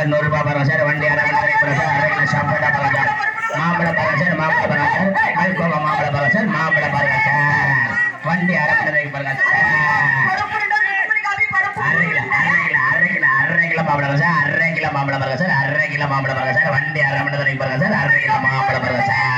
Sir நூறு ரூபாய் பரவா சார் வண்டி அரை மணி நேரம் சார் அரை கிலோ சாப்பாடு பரவா சார் மாம்பழ பரவா சார் மாம்பழ பரவா சார் மல்கோவா மாம்பழ பரவா சார் மாம்பழ பரவா சார் வண்டி அரை மணி நேரம் பரவா சார் அரை கிலோ மாம்பழம் பரவா சார் அரை கிலோ மாம்பழம் பரவா சார் வண்டி அரை மணி நேரம் பரவா சார் அரை கிலோ மாம்பழம் பரவா சார்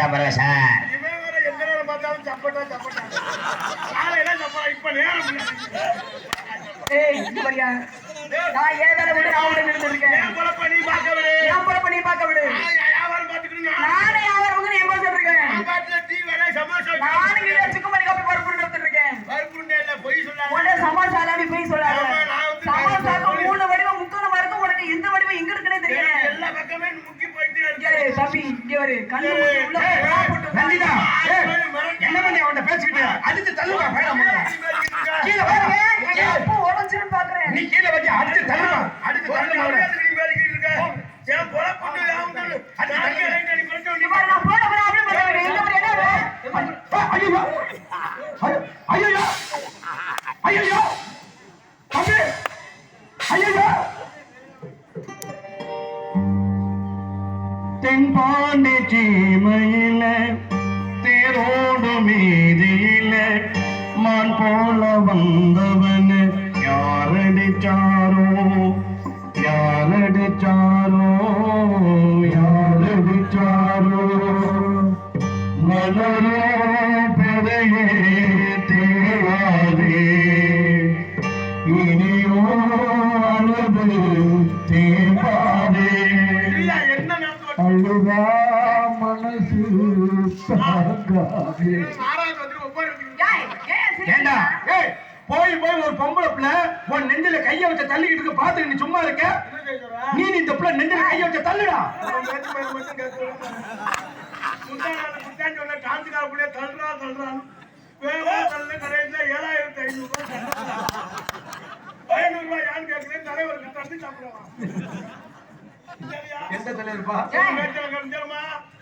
corta para பாரு கண்ணு என்ன பண்ணி அவன் பேசிக்கிட்டு அடிச்சு தள்ளுவா பாண்டி சீமையில தேரோடு மீதியில மான் போல வந்தவன் யாரடிச்சாரோ? யாரடிச்சாரோ? ஏண்டா? போய் போய் ஒரு பொம்பளை பிள்ளை உன் நெஞ்சில கைய வச்ச தள்ளிக்கிட்டு இருக்க பாத்துக்கு நீ சும்மா இருக்க? நீ இந்த பிள்ளை நெஞ்சில கைய வச்ச தள்ளுடா. தள்ளுறா தள்ளுறான் ஏழாயிரத்தி ஐநூறு ஐநூறு ரூபாய் யாரு கேட்கிறேன் தலைவருக்கு தள்ளி சாப்பிடலாம் எந்த தலைவருப்பா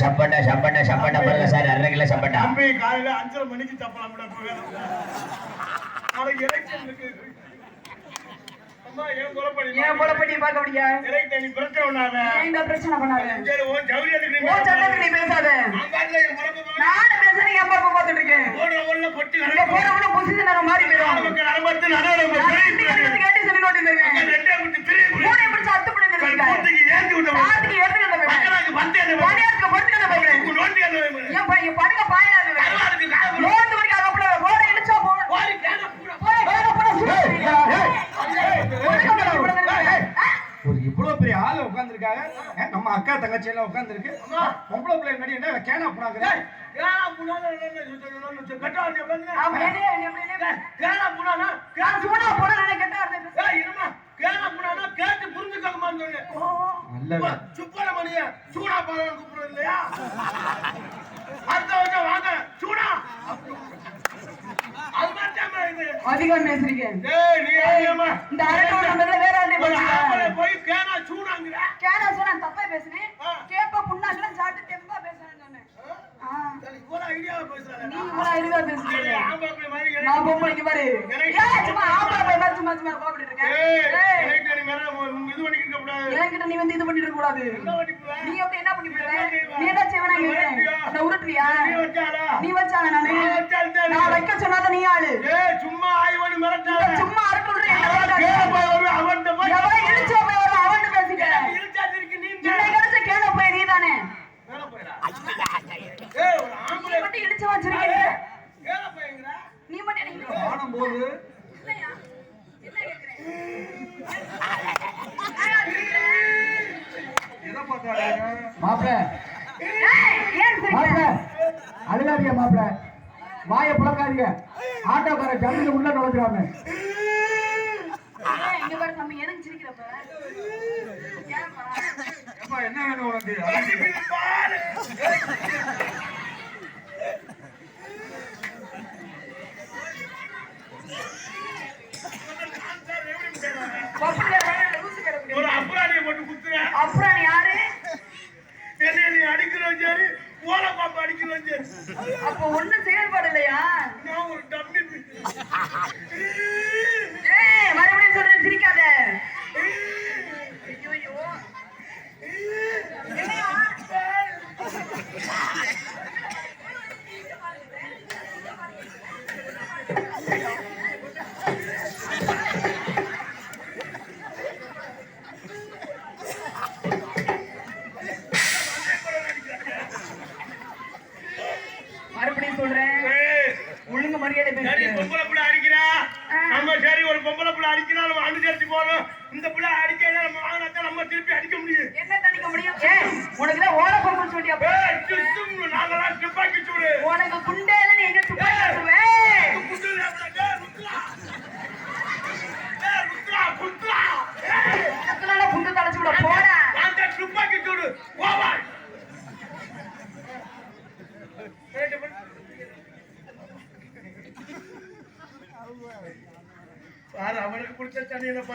சப்பட்டா சப்பட்டா சப்பட்டா பாருங்க சார் அரை கிலோ சப்பட்டா. தம்பி காலையில அஞ்சரை மணிக்கு சப்பளம் விட போகணும் ஆனா ஏன் கொலை பண்ணி ஏன் நீ பிரச்சனை பண்ணாத. ஏன் பிரச்சனை பண்ணாத? சரி ஓ ஜவுரி எடுக்கிறீங்க நான் பேசுறேன் என் அப்பா பார்த்துட்டு இருக்கேன்? ஓடுற ஓடுல பொட்டி இங்க கணக்கு போறவங்க பொசிஷன் நேரம் மாறி போயிடும். நமக்கு நடவடிக்கை நான் ரெண்டு கேட்டு சொல்லி நோட்டி இருக்கேன் ரெண்டே குட்டி திரிய மூணை பிடிச்சு அத்து பண்ணி இருக்கேன் கூட்டுக்கு ஏந்தி விட்ட சாத்துக்கு எடுத்துட்டு வந்த பையன் மக்களுக்கு பந்தே அந்த பணியாருக்கு படுத்துக்கிட்ட பையன் நோண்டி அந்த என் பையன் படுக்க பாயிடாது கருவாருக்கு காது லோன் வரைக்கும் அகப்பட போட இடிச்சா போ ஓடி கேட பூரா போய் வேலை போட ஒரு இவ்வளவு பெரிய ஆளு உட்கார்ந்துருக்காங்க. நம்ம அக்கா தங்கச்சி எல்லாம் உட்கார்ந்துருக்கு. பிள்ளை முன்னாடி என்ன கேனா போனாங்க கேடா புனால என்ன கட்டாச்சு பாருங்க அவன் என்னைய என்ன என்ன கேடா புனானா நான் சும்மா போட நான் கேட்டா ஏய் இருமா கேடா புனானா கேட்டு புரிஞ்சுக்கமான்னு சொல்லு நல்ல சுப்பர மணிய சூடா பாரு கூப்பிடுறது இல்லையா அடுத்த வருஷம் வாங்க சூடா அது இது அதிகம் பேசுறீங்க ஏய் நீ ஏமா இந்த அரட்டோட நம்பர்ல வேற ஆளே ஒரு ஆம்பளை பேசுறீங்க போய் கேனா சூடாங்கற கேடா சொன்னா தப்பா பேசுனேன் ஆ. கேப்ப புண்ணாக்கெல்லாம் சாப்பிட்டு தெம்பா பேசுறேன்னு சொன்னேன் ஆ. சரி ஒரு ஐடியாவை பேசுறாங்க நீ இவ்வளவு அறிவா பேசுறீங்க ஆம்பளை போய் மாதிரி எனக்கு- நான் பொம்பளைக்கு பாரு ஏய் சும்மா ஆம்பளை போய் மாதிரி சும்மா சும்மா கோபிட்டு இருக்கேன் ஏய் ஏய், எனக்கு நீ மேல இது பண்ணிட்டு இருக்க கூடாது. நீ அப்படி என்ன பண்ணி விடுவ நீ என்ன செய்வனா கேக்குறேன் இந்த உருட்டுறியா நீ வச்சாடா நீ வச்சான நானு நான் வச்சாலும் சரி. நான் வைக்க சொன்னாத நீ ஆளு ஏய் சும்மா ஆய்வனு மிரட்டாத சும்மா அரட்டுற என்ன அவன் கேட பேசாத. போய் வருவேன் அவன்கிட்ட போய் எவன் இழுச்சா போய் வரலாம் அவன்கிட்ட பேசிக்க இழுச்சாதிருக்கு நீ என்னை கிடைச்ச கேள போய் நீதானே மேல போயிடா ஏய் ஒரு நீ ஆம்பளை மட்டும் இழுச்சு வச்சிருக்கீங்க கேட போய்ங்கடா நீ மட்டும் எனக்கு காணும் போது இல்லையா? என்ன கேக்குறேன்? என்னடா கேக்குறேன்? எதை பார்த்தாங்க மாப்பிள ஏய், ஏன் மாப்பிள சிரிக்கிற? அழுகாதீங்க மாப்பிள வாயை புழக்காதீங்க ஆட்டோக்கார ஜல்லில உள்ள நுழைஞ்சிடாம என்ன வேணும் உனக்கு? பாரு பப்புல வேணாம், லூசு கிடக்கு. ஒரு அப்புறாணியை போட்டு குத்துறேன். அப்புறம் நீ யாரு? என்னை நீ அடிக்கிறோம் சரி ஓலை பாம்பு அடிக்கிறோம் சரி. அப்போ ஒண்ணும் செயல்பாடு இல்லையா நான் ஒரு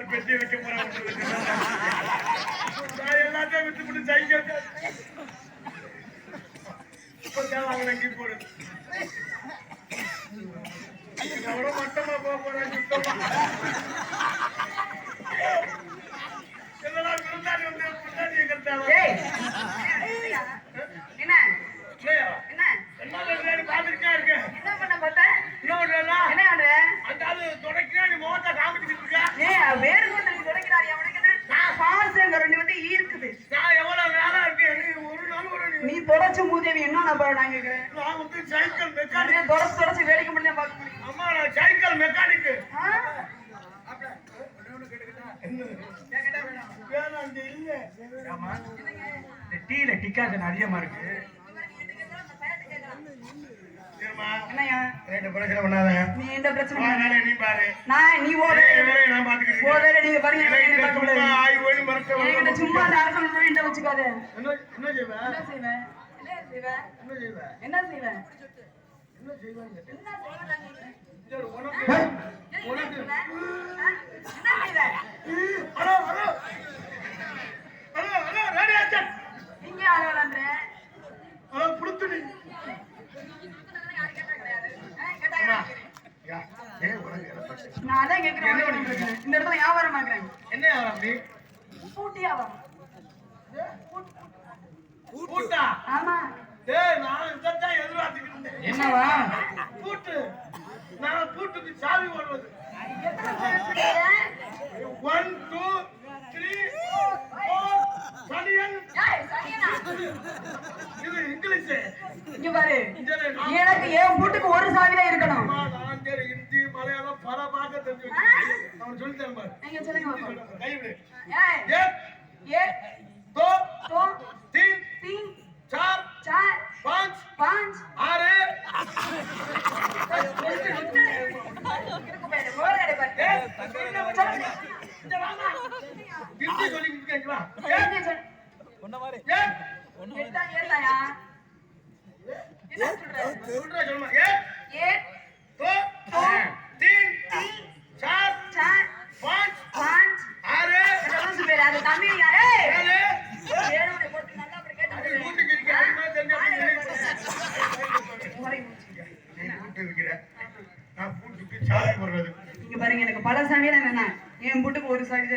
Arco Civic, இல்ல இந்த டீல டிக்காசன் அதிகமா இருக்கு. ரெண்டு பிரச்சனை நீ எந்த பிரச்சனை நீ பாரு. நான் நீ ஓட. நான் நீங்க பாருங்க. என்ன பார்க்க சும்மா முடியாது. ஆய் ஓய் மறக்க என்கிட்ட சும்மா அந்த வச்சுக்காத. என்ன உனக்கு ஆ? என்ன கேட்டா கேட்டா? நான் அதான் பிரச்சனை? இந்த இடத்துல வியாபாரம் என்ன வியாபாரம்? பூட்டி வியாபாரம் பூட்டா? ஆமா டேய், நான் இதைத்தான் எதிர்பார்த்துக்கிட்டு இருந்தேன். என்னவா பூட்டு. நான் பூட்டுக்கு சாவி போடுவது. எத்தனை பேர்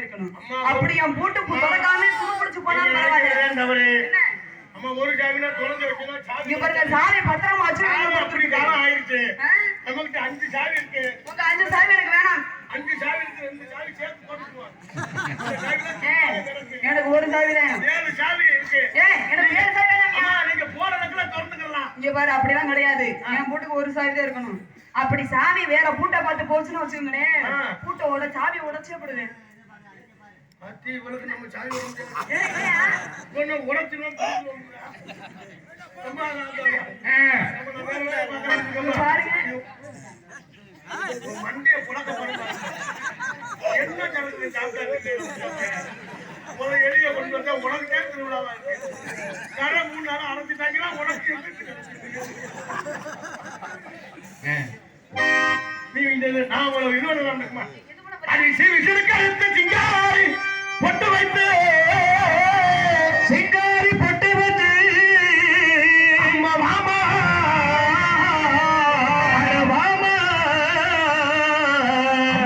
இருக்கணும். அப்படி என் பூட்டு திறக்காம துணி பிடிச்சு போனாலும் பரவாயில்ல. ஒரு வச்சுனா பாருங்க பத்திரமா அப்படி காலம் ஆயிருச்சு. அஞ்சு சாவி இருக்கு. உங்க அஞ்சு சாவி எனக்கு வேணாம். அஞ்சு இருக்கு ரெண்டு சேர்த்து போட்டுக்குவோம். எனக்கு ஒரு சாவி தான். ஏழு சாவி இருக்கு. ஏய் எனக்கு ஏழு சாவி வேணாம் நீங்க போற இடத்துல திறந்துக்கலாம். இங்க பாரு அப்படிலாம் கிடையாது. என் பூட்டுக்கு ஒரு சாவி தான் இருக்கணும். அப்படி சாவி வேற பூட்டை பார்த்து போச்சுன்னு வச்சுக்கோங்களேன். பூட்டை உட சாவி உடச்சே போடுவேன். அத்தி இவளுக்கு நம்ம ஏய்யா? ஒண்ணு உடைச்சிடும் மண்டைய புழக்க. என்ன கலந்து எளிய கொண்டு வந்தா உனக்கு தான் திருவிழாவா இருக்கு. கடை மூணு நாளும் அடைச்சிட்டாங்கன்னா உனக்கு? நீ இந்த நான் உனக்கு பண்ண பாரு. அடி சிறு சிறு சிங்காரி. பொட்டு வைத்து சிங்காரி பொட்டு வைத்து அம்மா வாமா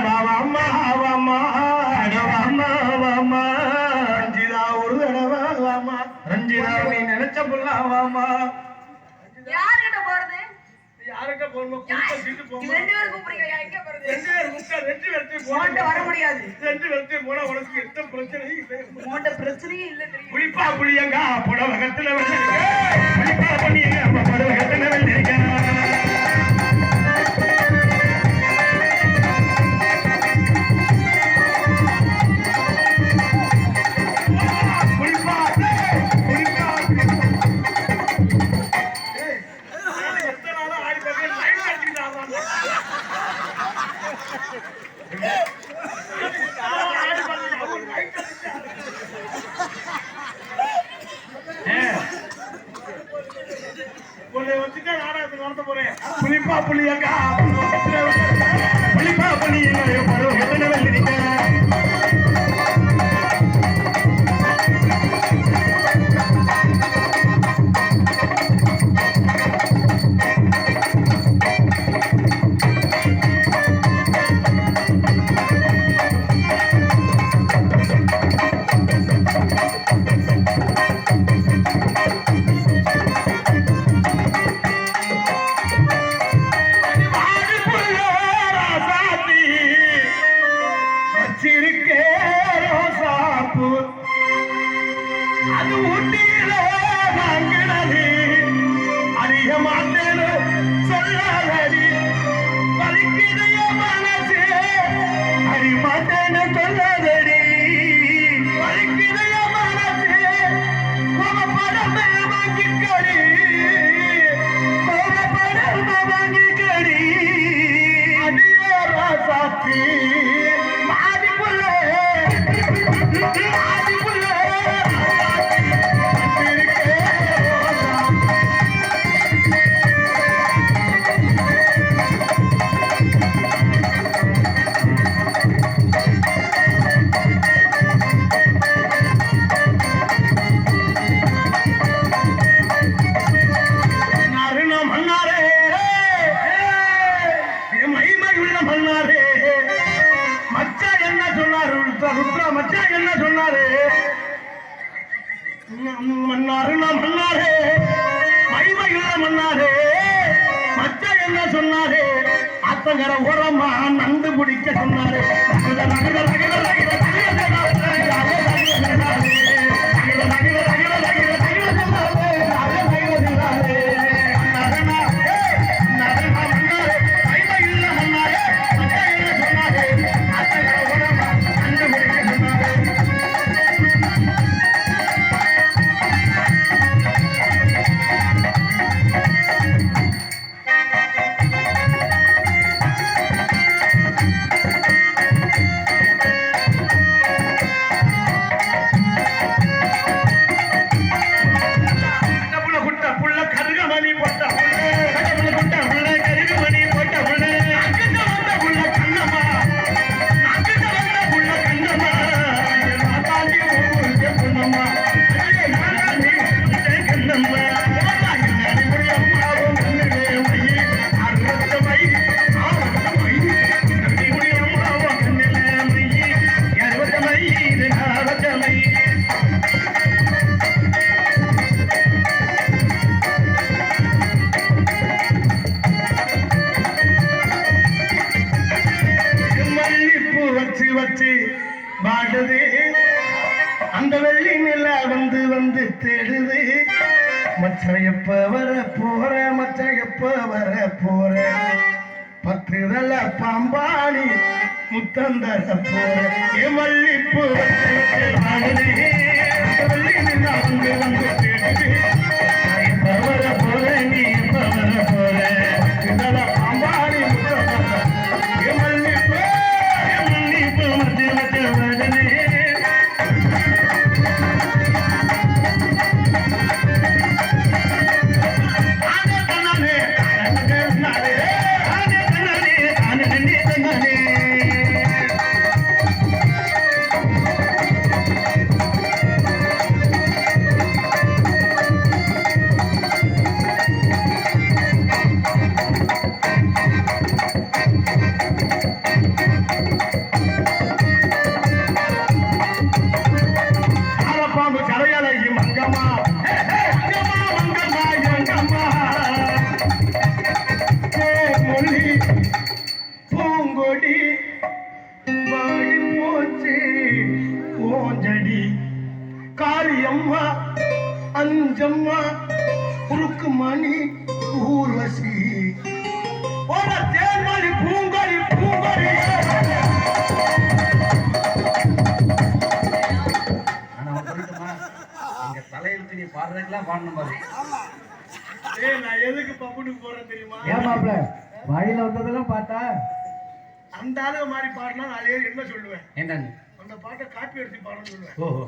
வாமா வாமா அட வாமா வாமா ரஞ்சிதா ஒரு தடவை வாமா ரஞ்சிதா நீ நினைச்ச புள்ள வாமா. யாருகிட்ட போறது? யாருக்க போகணும் போகணும் ரெண்டு பேரும் கூப்பிடுறீங்க எங்க போறது ரெண்டு பேர் உன்கிட்ட வர முடியாது. ரெண்டு பேர்த்தையும் போனா உனக்கு எந்த பிரச்சனையும் இல்லை. உன்கிட்ட பிரச்சனையே இல்ல புளிப்பா புளியங்க புடவகத்துல வெள்ளரிக்க புளிப்பா புளியங்க புடவகத்துல வெள்ளரிக்க வர போறேன் பத்துதல பாம்பாணி முத்தந்தர போறேன் மல்லிப்பூ வந்து வந்து தலையெழுத்து நீ பாடுறதுக்கெல்லாம் பாடணும் பாரு. ஏய் நான் எதுக்கு பப்புனுக்கு போறேன் தெரியுமா? ஏன் மாப்பிள? வழியில வந்ததெல்லாம் பார்த்தா? அந்த ஆளு மாதிரி பாடினா நாலு பேர் என்ன சொல்லுவேன்? என்னன்னு? அந்த பாட்டை காப்பி அடிச்சு பாடணும்னு சொல்லுவேன். ஓஹோ.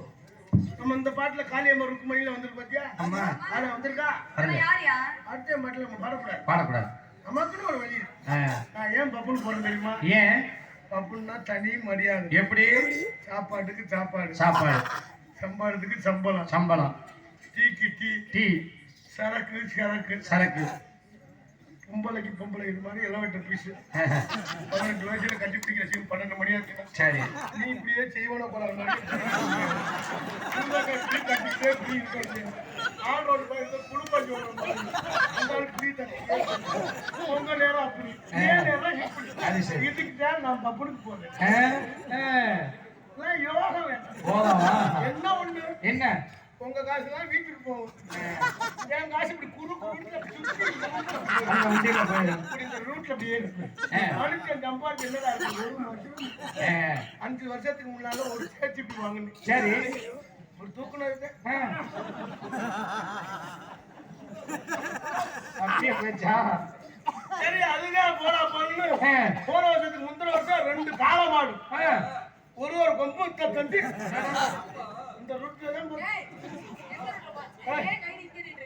நம்ம இந்த பாட்டுல காளியம்மா ருக்குமணியில வந்திருக்கு பாத்தியா? ஆமா. ஆனா வந்திருக்கா? அடுத்த பாட்டுல நம்ம பாடக்கூடாது. பாடக்கூடாது. நமக்குன்னு ஒரு வழி. நான் ஏன் பப்புன்னு போறேன் தெரியுமா? ஏன்? பப்புன்னா தனி மரியாதை. எப்படி? சாப்பாட்டுக்கு சாப்பாடு. சாப்பாடு. சம்பாடத்துக்கு சம்பளம். சம்பளம். டீக்கு டீ டீ. சரக்கு சரக்கு. சரக்கு. பொம்பளைக்கு பொம்பளை இது மாதிரி இளவட்ட பீஸ் பதினெட்டு வயசுல கட்டி பிடிக்கிற சீன் பன்னெண்டு மணி ஆச்சு சரி. நீ இப்படியே செய்வன போல ஆளோட குடும்பம் உங்க நேரம் அப்படி. இதுக்கு தான் நான் பப்புனுக்கு போறேன். யோகம் என்ன ஒண்ணு? என்ன? உங்க காசு தான் வீட்டுக்கு போகும். காசு இப்படி குறுக்கு ரூட்ல போயிருக்கு சம்பாதி என்னடா அஞ்சு வருஷத்துக்கு முன்னால ஒரு சேர்த்து இப்படி சரி. ஒரு தூக்குனது சரி அதுதான் போனா பண்ணு. போன வருஷத்துக்கு முந்தின வருஷம் ரெண்டு காலமாடு ஒரு ஒரு கொம்பு த- தந்து இந்த ரூட்ல தான் போறேன்.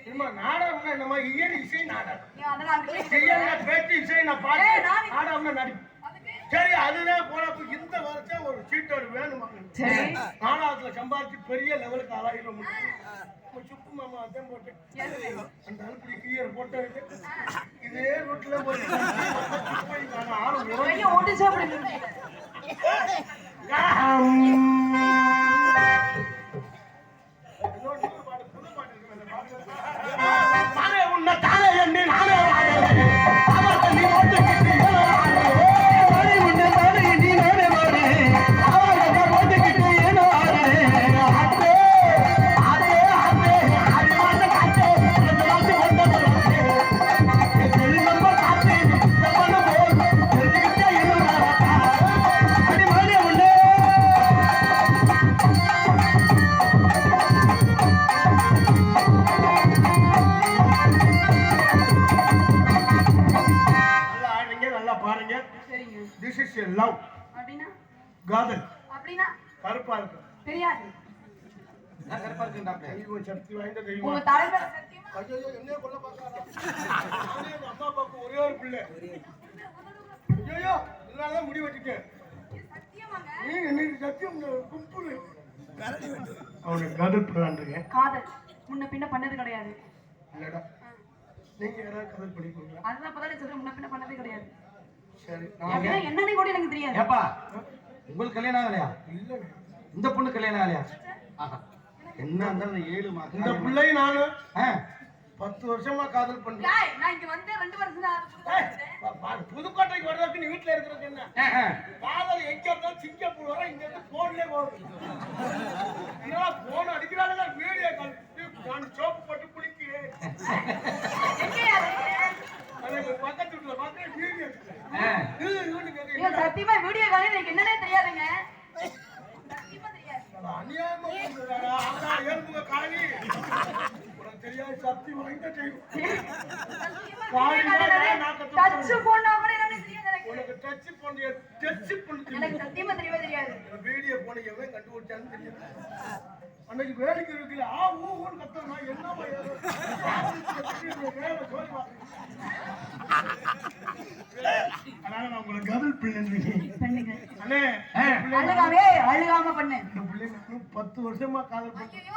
என்னம்மா, நாடகம்னா என்னம்மா? இயல் இசை நாடகம். இயல்ல பேச்சு இசை நான் பார்த்து நாடகம்னா நடிப்பு. சரி அதுதான் போனப்ப இந்த வருஷம் ஒரு சீட்டோடு வேணுமா? சரி. நாடகத்துல சம்பாதிச்சு பெரிய லெவலுக்கு ஆளாயிர முடியும் சுப்பு மாமா அதான் போட்டேன். அந்த அனுப்பி கிளியர் போட்டு இதே ரூட்ல போய் dạ. பிள்ளை. ஐயோ இதனாலதான் முடி வெட்டிட்டேன் சத்தியமாங்க நீ என்னைக்கு சத்தியம் கும்புரு அவனுக்கு கதல் பண்ணான்றிருக்கேன் காதல். முன்ன பின்ன பண்ணது கிடையாது. இல்லடா. நீங்க யாராவது கதல் பண்ணிக்கோங்களா? அதுதான் இப்பதான் சொல்றேன். முன்ன பின்ன பண்ணதே கிடையாது. சரி என்னன்னு கூட எனக்கு தெரியாது. ஏப்பா உங்களுக்கு கல்யாணம் ஆகலையா? இல்ல இந்த பொண்ணு கல்யாணம் ஆகலையா? ஆஹா. என்ன இருந்தாலும் இந்த பிள்ளை நானு. பத்து வருஷமா காதல் பண்றேன் நான் இங்க வந்து ரெண்டு வருஷம் தான் புதுக்கோட்டைக்கு வர்றதுக்கு நீ வீட்டுல இருக்கிறதுக்கு என்ன. காதல் எங்க இருந்தாலும் சிங்கப்பூர் வர இங்க இருந்து போன்லயே போகுது இதெல்லாம் போன் அடிக்கிறாங்க வீடியோ கால் நான் சோப்பு போட்டு குளிக்கிறேன். பக்கத்து வீட்டுல பார்த்தா வீடியோ சத்தியமா வீடியோ கால் எனக்கு என்னன்னே தெரியாதுங்க. சத்தியமா தெரியாது. அநியாயமா. ஆனா ஏறுமுக காணி உனக்கு தெரியாது சக்தி வாய்ந்த தெய்வம். touch போனா கூட என்னன்னு தெரியாது எனக்கு. உனக்கு டச் பண்ணி டச் பண்ணி எனக்கு சத்தியமா தெரியவே தெரியாது. வீடியோ போன எவன் கண்டுபிடிச்சான்னு தெரியல அன்னைக்கு வேலைக்கு இருக்குல்ல ஆ ஊ ஊன்னு கத்தனா வா. அதனால நான் உங்களுக்கு கதல் பிள்ளைங்க பண்ணுங்க. அண்ணே ஆ. அழுகாமே அழுகாம பண்ணு. இந்த பிள்ளைங்க இன்னும் பத்து வருஷமா காதல் பண்ணி ஐயோ,